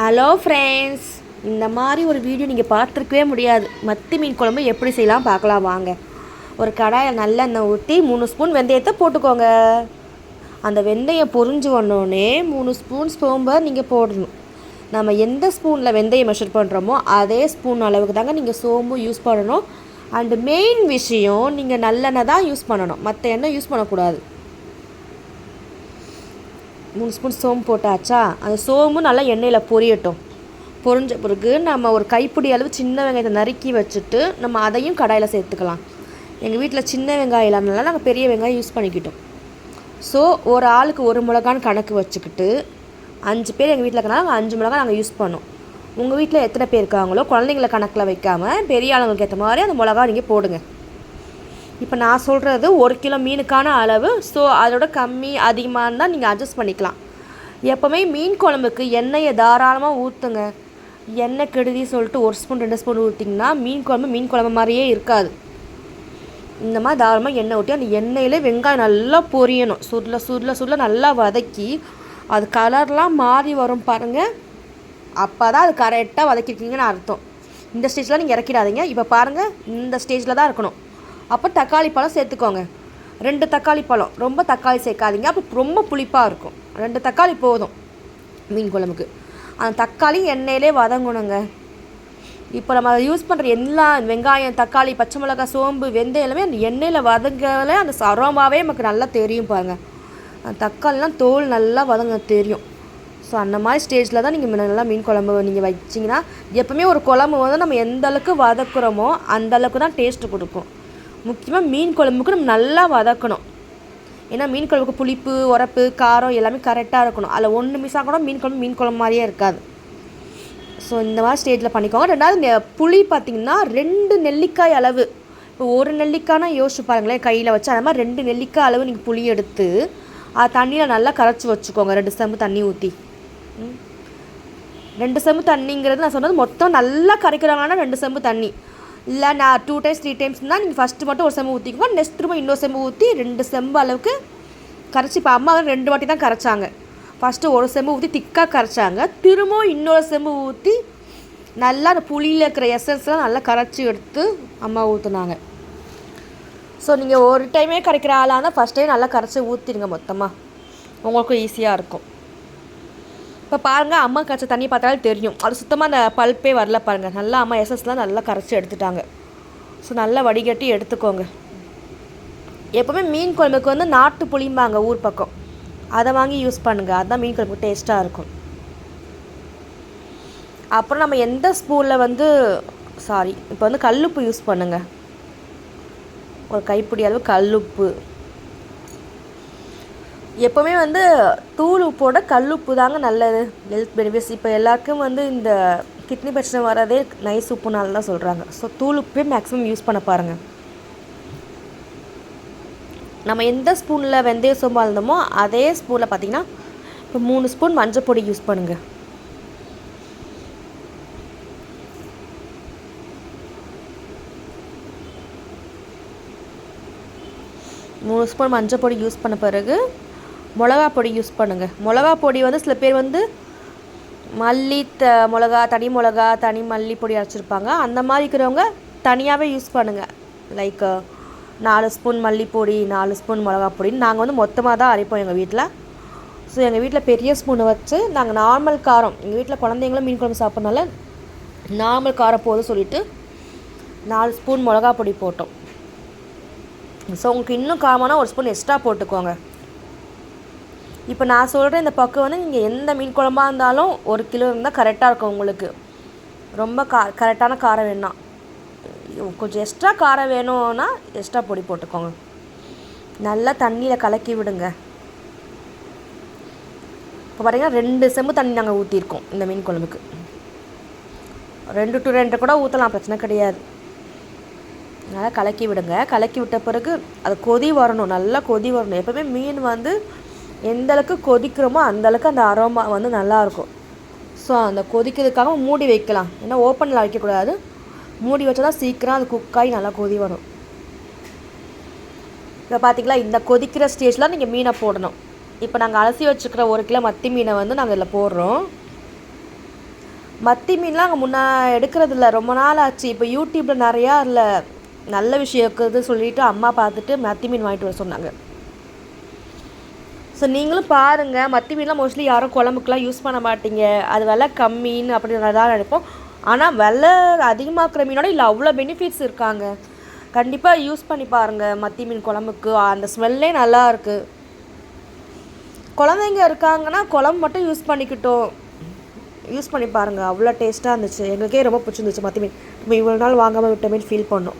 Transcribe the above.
Hello friends இந்த மாதிரி ஒரு வீடியோ நீங்கள் பார்த்துருக்கவே முடியாது. மத்தி மீன் குழம்பு எப்படி செய்யலாம் பார்க்கலாம் வாங்க. ஒரு கடாயில் நல்லெண்ணெய் ஊற்றி மூணு ஸ்பூன் வெந்தயத்தை போட்டுக்கோங்க. அந்த வெந்தயம் பொறிஞ்சு வந்தோடனே மூணு ஸ்பூன் சோம்பை நீங்கள் போடணும். நம்ம எந்த ஸ்பூனில் வெந்தயம் மெஷர் பண்ணுறோமோ அதே ஸ்பூன் அளவுக்கு தாங்க நீங்கள் சோம்பு யூஸ் பண்ணணும். அண்டு மெயின் விஷயம் நீங்கள் நல்லெண்ணெய் தான் யூஸ் பண்ணணும். மற்ற எண்ணெய் யூஸ் பண்ணக்கூடாது. மூணு ஸ்பூன் சோம்பு போட்டாச்சா? அந்த சோமும் நல்லா எண்ணெயில் பொரியட்டும். பொரிஞ்ச பிறகு நம்ம ஒரு கைப்பிடி அளவு சின்ன வெங்காயத்தை நறுக்கி வச்சுட்டு நம்ம அதையும் கடாயில் சேர்த்துக்கலாம். எங்கள் வீட்டில் சின்ன வெங்காயம் இல்லாதனால நாங்கள் பெரிய வெங்காயம் யூஸ் பண்ணிக்கிட்டோம். ஸோ ஒரு ஆளுக்கு ஒரு மிளகான்னு கணக்கு வச்சுக்கிட்டு அஞ்சு பேர் எங்கள் வீட்டில் இருக்கனால நாங்கள் அஞ்சு மிளகா நாங்கள் யூஸ் பண்ணோம். உங்கள் வீட்டில் எத்தனை பேர் இருக்காங்களோ குழந்தைங்கள கணக்கில் வைக்காமல் பெரிய ஆளுங்களுக்கு ஏற்ற மாதிரி அந்த மிளகா நீங்கள் போடுங்க. இப்போ நான் சொல்கிறது ஒரு கிலோ மீனுக்கான அளவு. ஸோ அதோட கம்மி அதிகமாக இருந்தால் நீங்கள் அட்ஜஸ்ட் பண்ணிக்கலாம். எப்போவுமே மீன் குழம்புக்கு எண்ணெயை தாராளமாக ஊற்றுங்க எண்ணெய் கெடுதி சொல்லிட்டு ஒரு ஸ்பூன் ரெண்டு ஸ்பூன் ஊற்றிங்கன்னா மீன் குழம்பு மீன் குழம்பு மாதிரியே இருக்காது. இந்த மாதிரி தாராளமாக எண்ணெய் ஊற்றி அந்த எண்ணெயிலே வெங்காயம் நல்லா பொரியணும். சுருள சுருள சுருள நல்லா வதக்கி அது கலர்லாம் மாறி வரும் பாருங்கள் அப்போ தான் அது கரெக்டாக வதக்கிருக்கீங்கன்னு அர்த்தம். இந்த ஸ்டேஜில் நீங்கள் இறக்கிடாதீங்க. இப்போ பாருங்கள் இந்த ஸ்டேஜில் தான் இருக்கணும். அப்போ தக்காளி பழம் சேர்த்துக்கோங்க. ரெண்டு தக்காளி பழம். ரொம்ப தக்காளி சேர்க்காதீங்க. அப்போ ரொம்ப புளிப்பாக இருக்கும். ரெண்டு தக்காளி போதும். மீன் குழம்புக்கு. அந்த தக்காளி எண்ணெயிலே வதங்கணுங்க. இப்போ நம்ம அதை யூஸ் பண்ணுற எல்லா வெங்காயம் தக்காளி பச்சை மிளகாய் சோம்பு வெந்தயம் எல்லாமே அந்த எண்ணெயில் வதங்கல அந்த சரோமாவே நமக்கு நல்லா தெரியும் பாருங்கள் அந்த தக்காளிலாம் தோல் நல்லா வதங்க தெரியும். ஸோ அந்த மாதிரி ஸ்டேஜில் தான் நீங்கள் நல்லா மீன் குழம்பு நீங்கள் வச்சிங்கன்னா எப்போவுமே ஒரு குழம்பு வந்து நம்ம எந்த அளவுக்கு வதக்குறோமோ அந்தளவுக்கு தான் டேஸ்ட்டு கொடுக்கும். முக்கியமாக மீன் குழம்புக்கு நம்ம நல்லா வதக்கணும். ஏன்னா மீன் குழம்புக்கு புளிப்பு உரப்பு காரம் எல்லாமே கரெக்டாக இருக்கணும். அதில் ஒன்று மிஸ் ஆகணும் மீன் குழம்பு மீன் குழம்பு மாதிரியே இருக்காது. ஸோ இந்த மாதிரி ஸ்டேஜில் பண்ணிக்கோங்க. ரெண்டாவது நெ- புளி பார்த்திங்கன்னா ரெண்டு நெல்லிக்காய் அளவு. இப்போ ஒரு நெல்லிக்காய்னா யோசிச்சு பாருங்களேன் கையில் வச்சு. அந்த மாதிரி ரெண்டு நெல்லிக்காய் அளவு நீங்கள் புளி எடுத்து அது தண்ணியில் நல்லா கரைச்சி வச்சுக்கோங்க. ரெண்டு செம்பு தண்ணி ஊற்றி ரெண்டு செம்பு தண்ணிங்கிறது நான் சொன்னது மொத்தம் நல்லா கரைக்கிறாங்கன்னா ரெண்டு செம்பு தண்ணி. இல்லை நான் டூ டைம்ஸ் த்ரீ டைம்ஸ்னால் நீங்கள் ஃபஸ்ட்டு மட்டும் ஒரு செம்பு ஊற்றிக்குவோம் நெக்ஸ்ட் திரும்ப இன்னொரு செம்பு ஊற்றி ரெண்டு செம்பு அளவுக்கு கரைச்சி இப்போ அம்மா ரெண்டு வாட்டி தான் கரைச்சாங்க. ஃபஸ்ட்டு ஒரு செம்பு ஊற்றி திக்காக கரைச்சாங்க. திரும்பவும் இன்னொரு செம்பு ஊற்றி நல்லா அந்த புளியில் இருக்கிற எசன்ஸ்லாம் நல்லா கரைச்சி எடுத்து அம்மா ஊற்றுனாங்க ஸோ நீங்கள் ஒரு டைமே கரைக்கிற ஆளாக இருந்தால் ஃபஸ்ட் டைம் நல்லா கரைச்சி ஊற்றிடுங்க மொத்தமாக உங்களுக்கும் ஈஸியாக இருக்கும். இப்போ பாருங்கள் அம்மா கரைச்ச தண்ணி பார்த்தாலே தெரியும். அது சுத்தமாக அந்த பல்ப்பே வரல பாருங்கள் நல்லா அம்மா எஸ்எஸ்லாம் நல்லா கரைச்சி எடுத்துட்டாங்க. ஸோ நல்லா வடிகட்டி எடுத்துக்கோங்க. எப்போவுமே மீன் குழம்புக்கு வந்து நாட்டு புளிம்பாங்க ஊர் பக்கம். அதை வாங்கி யூஸ் பண்ணுங்கள் அதுதான் மீன் குழம்பு டேஸ்ட்டாக இருக்கும். அப்புறம் நம்ம எந்த ஸ்பூனில் வந்து சாரி இப்போ வந்து கல்லுப்பு யூஸ் பண்ணுங்கள் ஒரு கைப்பிடி அளவு கல்லுப்பு. எப்போவுமே வந்து தூள் உப்போட உப்பு தாங்க நல்லது. ஹெல்த் பெனிஃபிட்ஸ் இப்போ எல்லாருக்கும் வந்து இந்த கிட்னி பிரச்சனை வரதே நைஸ் உப்புனால தான் சொல்கிறாங்க ஸோ தூள் உப்பே மேக்ஸிமம் யூஸ் பண்ண பாருங்கள் நம்ம எந்த ஸ்பூனில் வெந்தய சோம்பா இருந்தோமோ அதே ஸ்பூனில் பார்த்தீங்கன்னா இப்போ மூணு ஸ்பூன் மஞ்சள் பொடி யூஸ் பண்ணுங்கள் மூணு ஸ்பூன் மஞ்சள் பொடி யூஸ் பண்ண பிறகு மிளகா பொடி யூஸ் பண்ணுங்கள் மிளகா பொடி வந்து சில பேர் வந்து மல்லி த மிளகா தனி மிளகா தனி மல்லி பொடி அரைச்சிருப்பாங்க. அந்த மாதிரி இருக்கிறவங்க தனியாகவே யூஸ் பண்ணுங்கள் லைக் நாலு ஸ்பூன் மல்லிப்பொடி நாலு ஸ்பூன் மிளகா பொடின்னு நாங்கள் வந்து மொத்தமாக தான் அரைப்போம் எங்கள் வீட்டில் ஸோ எங்கள் வீட்டில் பெரிய ஸ்பூனை வச்சு நாங்கள் நார்மல் காரம் எங்கள் வீட்டில் குழந்தைங்களும் மீன் குழம்பு சாப்பிட்றனால நார்மல் காரம் போதும் சொல்லிட்டு நாலு ஸ்பூன் மிளகா பொடி போட்டோம். ஸோ உங்களுக்கு இன்னும் காரமான ஒரு ஸ்பூன் எக்ஸ்ட்ரா போட்டுக்கோங்க. இப்போ நான் சொல்கிற இந்த பக்கம் வந்து நீங்கள் எந்த மீன் குழம்பா இருந்தாலும் ஒரு கிலோ இருந்தால் கரெக்டாக இருக்கும் உங்களுக்கு. ரொம்ப கா கரெக்டான காரம் வேணாம். கொஞ்சம் எக்ஸ்ட்ரா காரம் வேணும்னா எக்ஸ்ட்ரா பொடி போட்டுக்கோங்க. நல்லா தண்ணியில் கலக்கி விடுங்க. இப்போ பார்த்தீங்கன்னா ரெண்டு செம்பு தண்ணி நாங்கள் ஊற்றிருக்கோம் இந்த மீன் குழம்புக்கு. ரெண்டு டு ரெண்டு கூட ஊற்றலாம் பிரச்சனை கிடையாது. நல்லா கலக்கி விடுங்க. கலக்கி விட்ட பிறகு அது கொதி வரணும். நல்லா கொதி வரணும். எப்பவுமே மீன் வந்து எந்த அளவுக்கு கொதிக்கிறோமோ அந்தளவுக்கு அந்த அரோமா வந்து நல்லாயிருக்கும். ஸோ அந்த கொதிக்கிறதுக்காக மூடி வைக்கலாம். ஏன்னா ஓப்பனில் வைக்கக்கூடாது மூடி வச்சா தான் சீக்கிரம் அது குக்காகி நல்லா கொதி வரும். இப்போ பார்த்தீங்களா இந்த கொதிக்கிற ஸ்டேஜில் நீங்கள் மீனை போடணும். இப்போ நாங்கள் அலசி வச்சுக்கிற ஒரு கிலோ மத்தி மீனை வந்து நாங்கள் இதில் போடுறோம். மத்தி மீன்லாம் அங்கே முன்னா எடுக்கிறதில்ல. ரொம்ப நாள் ஆச்சு. இப்போ யூடியூப்பில் நிறையா இல்லை நல்ல விஷயம் இருக்குது சொல்லிட்டு அம்மா பார்த்துட்டு மத்தி மீன் வாங்கிட்டு வர சொன்னாங்க. ஸோ நீங்களும் பாருங்கள் மத்தி மீன்லாம் மோஸ்ட்லி யாரும் குழம்புக்குலாம் யூஸ் பண்ண மாட்டீங்க. அது விலை கம்மின்னு அப்படின்றதான் நினைப்போம் ஆனால் விலை அதிகமாக்குற மீனோட இல்லை அவ்வளோ பெனிஃபிட்ஸ் இருக்காங்க. கண்டிப்பாக யூஸ் பண்ணி பாருங்கள் மத்தி மீன் குழம்புக்கு அந்த ஸ்மெல்லே நல்லா இருக்குது குழந்தைங்க இருக்காங்கன்னா குழம்பு மட்டும் யூஸ் பண்ணிக்கிட்டோம். யூஸ் பண்ணி பாருங்கள் அவ்வளோ டேஸ்ட்டாக இருந்துச்சு. எங்களுக்கே ரொம்ப பிடிச்சிருந்துச்சு மத்தி மீன். நம்ம இவ்வளோ நாள் வாங்காமல் விட்ட மீன் ஃபீல் பண்ணோம்.